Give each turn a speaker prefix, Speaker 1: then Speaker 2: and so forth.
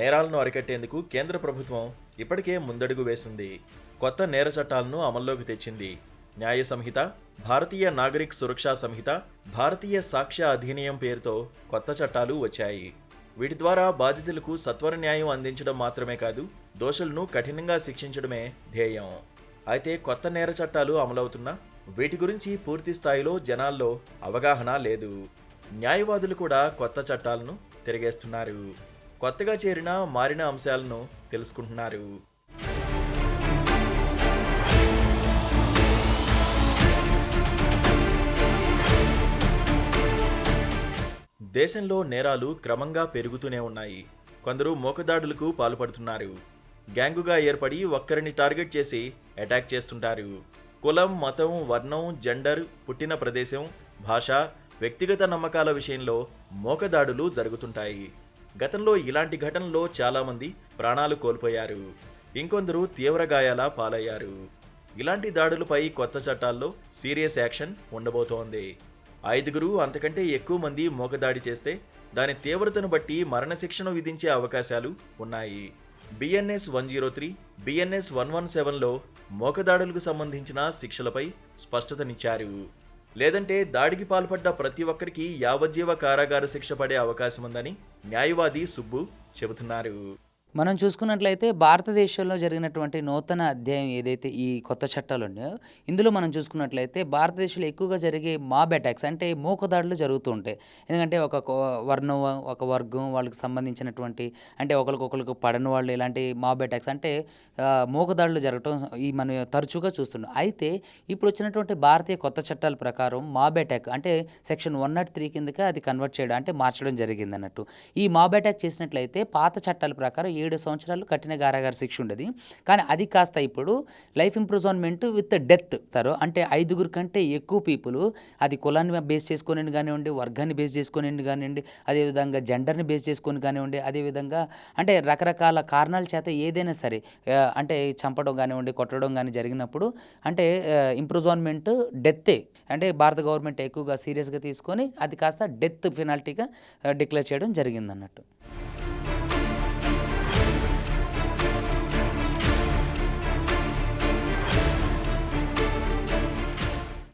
Speaker 1: నేరాలను అరికట్టేందుకు కేంద్ర ప్రభుత్వం ఇప్పటికే ముందడుగు వేసింది. కొత్త నేర చట్టాలను అమల్లోకి తెచ్చింది. న్యాయ సంహిత భారతీయ నాగరిక్ సురక్షా సంహిత భారతీయ సాక్ష్య అధినియం పేరుతో కొత్త చట్టాలు వచ్చాయి. వీటి ద్వారా బాధితులకు సత్వర న్యాయం అందించడం మాత్రమే కాదు దోషులను కఠినంగా శిక్షించడమే ధ్యేయం. అయితే కొత్త నేర చట్టాలు అమలవుతున్నా వీటి గురించి పూర్తి స్థాయిలో జనాల్లో అవగాహన లేదు. న్యాయవాదులు కూడా కొత్త చట్టాలను తిరిగేస్తున్నారు. కొత్తగా చేరిన మారిన అంశాలను తెలుసుకుంటున్నారు. దేశంలో నేరాలు క్రమంగా పెరుగుతూనే ఉన్నాయి. కొందరు మోకదాడులకు పాల్పడుతున్నారు. గ్యాంగుగా ఏర్పడి ఒక్కరిని టార్గెట్ చేసి అటాక్ చేస్తుంటారు. కులం మతం వర్ణం జెండర్ పుట్టిన ప్రదేశం భాష వ్యక్తిగత నమ్మకాల విషయంలో మోకదాడులు జరుగుతుంటాయి. గతంలో ఇలాంటి ఘటనలో చాలామంది ప్రాణాలు కోల్పోయారు. ఇంకొందరు తీవ్ర గాయాల పాలయ్యారు. ఇలాంటి దాడులపై కొత్త చట్టాల్లో సీరియస్ యాక్షన్ ఉండబోతోంది. ఐదుగురు అంతకంటే ఎక్కువ మంది మోకదాడి చేస్తే దాని తీవ్రతను బట్టి మరణశిక్షను విధించే అవకాశాలు ఉన్నాయి. BNS one zero three BNS one one సెవెన్లో మోకదాడులకు సంబంధించిన శిక్షలపై స్పష్టతనిచ్చారు. లేదంటే దాడికి పాల్పడ్డ ప్రతి ఒక్కరికి యావజ్జీవ కారాగార శిక్ష పడే అవకాశం ఉందని న్యాయవాది సుబ్బు చెబుతున్నారు.
Speaker 2: మనం చూసుకున్నట్లయితే భారతదేశంలో జరిగినటువంటి నూతన అధ్యాయం ఏదైతే ఈ కొత్త చట్టాలు ఉన్నాయో ఇందులో మనం చూసుకున్నట్లయితే భారతదేశంలో ఎక్కువగా జరిగే మాబ్ అటాక్స్ అంటే మూకదాడులు జరుగుతూ ఉంటాయి. ఎందుకంటే ఒక వర్ణం ఒక వర్గం వాళ్ళకి సంబంధించినటువంటి అంటే ఒకరికొకరికి పడని వాళ్ళు ఇలాంటి మాబ్ అటాక్స్ అంటే మూకదాడులు జరగటం ఈ మనం తరచుగా చూస్తున్నాం అయితే ఇప్పుడు వచ్చినటువంటి భారతీయ కొత్త చట్టాల ప్రకారం మాబ్ అటాక్ అంటే సెక్షన్ వన్ నాట్ త్రీ కిందకి అది కన్వర్ట్ చేయడం అంటే మార్చడం జరిగింది అన్నట్టు. ఈ మాబ్ అటాక్ చేసినట్లయితే పాత చట్టాల ప్రకారం ఏడు సంవత్సరాలు కఠిన కారాగార శిక్ష ఉండేది. కానీ అది కాస్త ఇప్పుడు లైఫ్ ఇంప్రూవ్మెంట్ విత్ డెత్ తరో. అంటే ఐదుగురు కంటే ఎక్కువ పీపుల్ అది కులాన్ని బేస్ చేసుకొని కానివ్వండి వర్గాన్ని బేస్ చేసుకొని కానివ్వండి అదేవిధంగా జెండర్ని బేస్ చేసుకొని కానివ్వండి అదేవిధంగా అంటే రకరకాల కారణాల చేత ఏదైనా సరే అంటే చంపడం కానివ్వండి కొట్టడం కానీ జరిగినప్పుడు అంటే ఇంప్రూవ్మెంట్ డెత్తే. అంటే భారత గవర్నమెంట్ ఎక్కువగా సీరియస్గా తీసుకొని అది కాస్త డెత్ పెనాల్టీగా డిక్లేర్ చేయడం జరిగింది అన్నట్టు